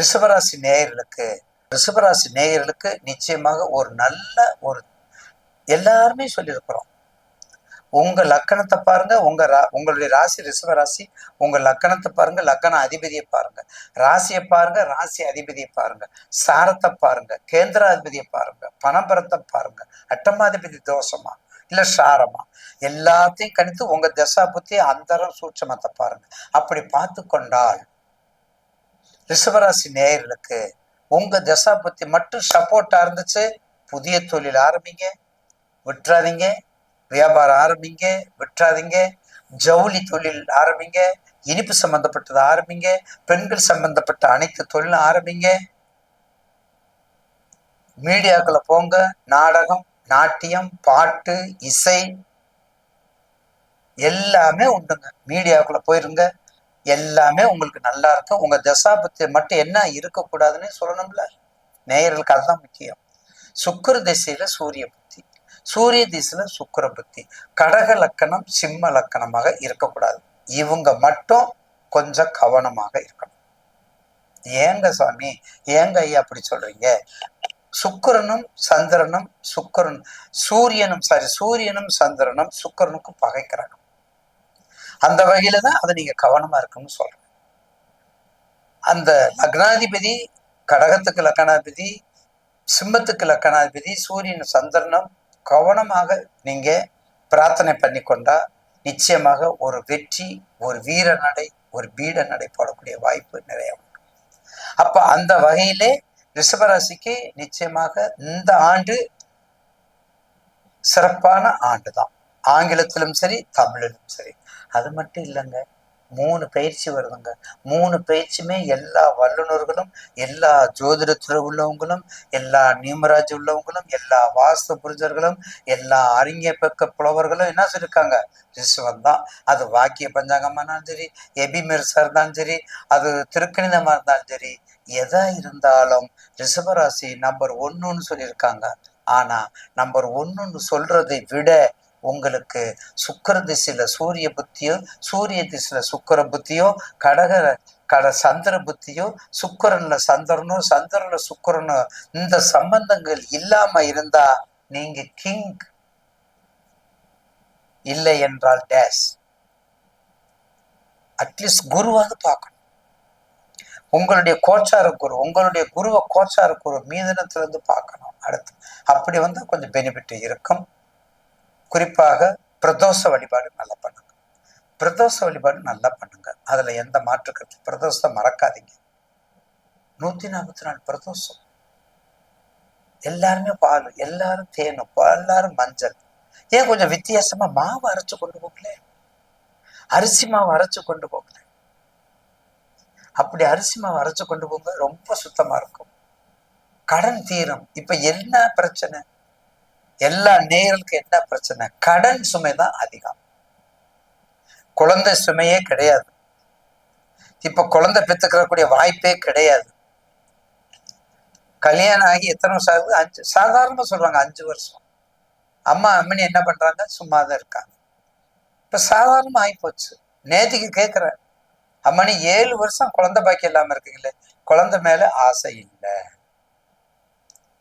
ரிஷபராசி நேயர்களுக்கு ரிஷபராசி நேயர்களுக்கு நிச்சயமாக ஒரு நல்ல ஒரு எல்லாருமே சொல்லியிருக்கிறோம். உங்க லக்கணத்தை பாருங்க உங்க ரா உங்களுடைய ராசி ரிஷப ராசி உங்க லக்கணத்தை பாருங்க லக்கண அதிபதியை பாருங்க. ராசியை பாருங்க ராசி அதிபதியை பாருங்க. சாரத்தை பாருங்க கேந்திராதிபதியை பாருங்க பணபரத்தை பாருங்க. அட்டமாதிபதி தோஷமா? இல்ல சாரமா? எல்லாத்தையும் கணித்து உங்க தசா புத்தி அந்தரம் சூட்சமத்தை பாருங்க. அப்படி பார்த்து கொண்டால் ரிஷபராசி நேயர்களுக்கு உங்க தசா பத்தி மட்டும் சப்போர்ட்டா இருந்துச்சு புதிய தொழில் ஆரம்பிங்க விட்டுறாதீங்க வியாபாரம் ஆரம்பிங்க விட்டுறாதீங்க ஜவுளி தொழில் ஆரம்பிங்க இனிப்பு சம்பந்தப்பட்டதை ஆரம்பிங்க பெண்கள் சம்பந்தப்பட்ட அனைத்து தொழிலும் ஆரம்பிங்க. மீடியாக்களை போங்க நாடகம் நாட்டியம் பாட்டு இசை எல்லாமே உண்டுங்க. மீடியாக்குள்ள போயிருங்க. எல்லாமே உங்களுக்கு நல்லா இருக்கும். உங்க தசாபத்தி மட்டும் என்ன இருக்கக்கூடாதுன்னு சொல்லணும்ல? நேயர்களுக்கு அதுதான் முக்கியம். சுக்கர திசையில சூரிய புத்தி. சூரிய திசையில சுக்கர புத்தி. கடக லக்கணம் சிம்ம லக்கணமாக இருக்கக்கூடாது இவங்க மட்டும் கொஞ்சம் கவனமாக இருக்கணும். ஏங்க சாமி? ஏங்க ஐயா அப்படி சொல்றீங்க? சுக்கிரனும் சந்திரனும் சுக்கரன் சூரியனும் சாரி சூரியனும் சந்திரனும் சுக்கிரனுக்கும் பகைக்கிறாங்க. அந்த வகையில தான் அதை நீங்க கவனமா இருக்குன்னு சொல்றேன். அந்த லக்னாதிபதி கடகத்துக்கு லக்கணாதிபதி சிம்மத்துக்கு லக்கணாதிபதி சூரியன் சந்திரனும் கவனமாக நீங்க பிரார்த்தனை பண்ணி கொண்டா நிச்சயமாக ஒரு வெற்றி ஒரு வீர நடை ஒரு பீட நடை போடக்கூடிய வாய்ப்பு நிறைய உண்டு. அப்ப அந்த வகையிலே ரிஷபராசிக்கு நிச்சயமாக இந்த ஆண்டு சிறப்பான ஆண்டு தான் ஆங்கிலத்திலும் சரி தமிழிலும் சரி. அது மட்டும் இல்லைங்க. மூணு பயிற்சி வருதுங்க. மூணு பயிற்சியுமே எல்லா வல்லுநர்களும் எல்லா ஜோதிடத்தில் உள்ளவங்களும் எல்லா நியூமராஜ் உள்ளவங்களும் எல்லா வாஸ்து புரிஞ்சர்களும் எல்லா அறிஞ பக்க புலவர்களும் என்ன சொல்லியிருக்காங்க ரிஷவம் தான் அது வாக்கிய பஞ்சாங்கமாக இருந்தாலும் சரி எபிமெர்ஸாக இருந்தாலும் சரி அது திருக்கணிதமாக இருந்தாலும் சரி எதா இருந்தாலும் ரிஷபராசி நம்பர் ஒன்றுன்னு சொல்லியிருக்காங்க ஆனால் நம்பர் ஒன்றுன்னு சொல்றதை விட உங்களுக்கு சுக்கர திசையில சூரிய புத்தியோ சூரிய திசையில சுக்கர புத்தியோ கடக கட சந்திர புத்தியோ சுக்கரன்ல சந்திரனோ சந்திரன்ல சுக்கரனோ இந்த சம்பந்தங்கள் இல்லாம இருந்தா நீங்க கிங் இல்லை என்றால் டேஷ் அட்லீஸ்ட் குருவாவது பார்க்கணும். உங்களுடைய கோச்சார குரு உங்களுடைய குருவை கோச்சார குரு மீதனத்திலிருந்து பார்க்கணும். அடுத்து அப்படி வந்தால் கொஞ்சம் பெனிஃபிட் இருக்கும். குறிப்பாக பிரதோஷ வழிபாடு நல்லா பண்ணுங்க. பிரதோஷ வழிபாடு நல்லா பண்ணுங்க. அதுல எந்த மாற்று கருத்து? பிரதோஷத்தை மறக்காதீங்க. நூத்தி நாற்பத்தி நாலு பிரதோஷம். எல்லாருமே பால் எல்லாரும் தேனும் எல்லாரும் மஞ்சள். ஏன் கொஞ்சம் வித்தியாசமா மாவு அரைச்சு கொண்டு போகல அரிசி மாவு அரைச்சு கொண்டு போகல அப்படி அரிசி மாவு அரைச்சு கொண்டு போங்க ரொம்ப சுத்தமா இருக்கும். கடன் தீரும். இப்ப என்ன பிரச்சனை? எல்லா நேயர்களுக்கும் என்ன பிரச்சனை? கடன் சுமை தான் அதிகம். குழந்தை சுமையே கிடையாது. இப்ப குழந்தை பெற்றுக்கிறக்கூடிய வாய்ப்பே கிடையாது. கல்யாணம் ஆகி எத்தனை வருஷம் ஆகுது? அஞ்சு சாதாரணமா சொல்றாங்க அஞ்சு வருஷம். அம்மா அம்மனி என்ன பண்றாங்க? சும்மா தான் இருக்காங்க. இப்ப சாதாரணமா ஆகி போச்சு நேத்திக்கு கேட்கிறேன் அம்மனி ஏழு வருஷம் குழந்தை பாக்கி இல்லாம இருக்குங்களே. குழந்தை மேல ஆசை இல்லை.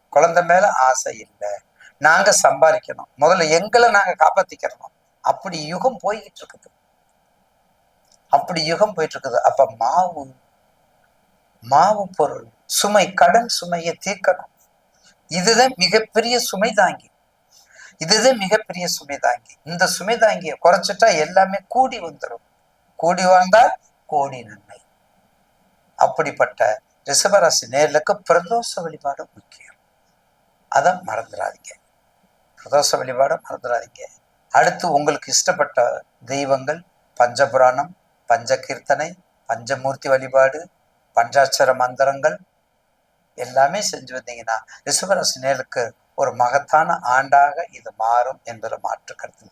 குழந்தை மேல ஆசை இல்லை. நாங்க சம்பாதிக்கணும். முதல்ல எங்களை நாங்க காப்பாத்திக்கிறோம் அப்படி யுகம் போய்கிட்டு இருக்குது அப்படி யுகம் போயிட்டு இருக்குது அப்ப மாவு மாவு பொருள் சுமை கடன் சுமையை தீர்க்கணும். இதுதான் மிகப்பெரிய சுமை தாங்கி. இதுதான் மிகப்பெரிய சுமை தாங்கி. இந்த சுமை தாங்கியை குறைச்சிட்டா எல்லாமே கூடி வந்துடும் கூடி வாழ்ந்தால் கோடி நன்மை. அப்படிப்பட்ட ரிஷபராசி நேர்களுக்கு பிரதோஷ வழிபாடு முக்கியம். அதை மறந்துடாதீங்க. பிரதோஷ வழிபாடை மறந்துடாதீங்க. அடுத்து உங்களுக்கு இஷ்டப்பட்ட தெய்வங்கள் பஞ்சபுராணம் பஞ்சகீர்த்தனை பஞ்சமூர்த்தி வழிபாடு பஞ்சாட்சர மந்திரங்கள் எல்லாமே செஞ்சு வந்தீங்கன்னா ரிஷபராசி நேருக்கு ஒரு மகத்தான ஆண்டாக இது மாறும் என்பதில் மாற்று கருத்து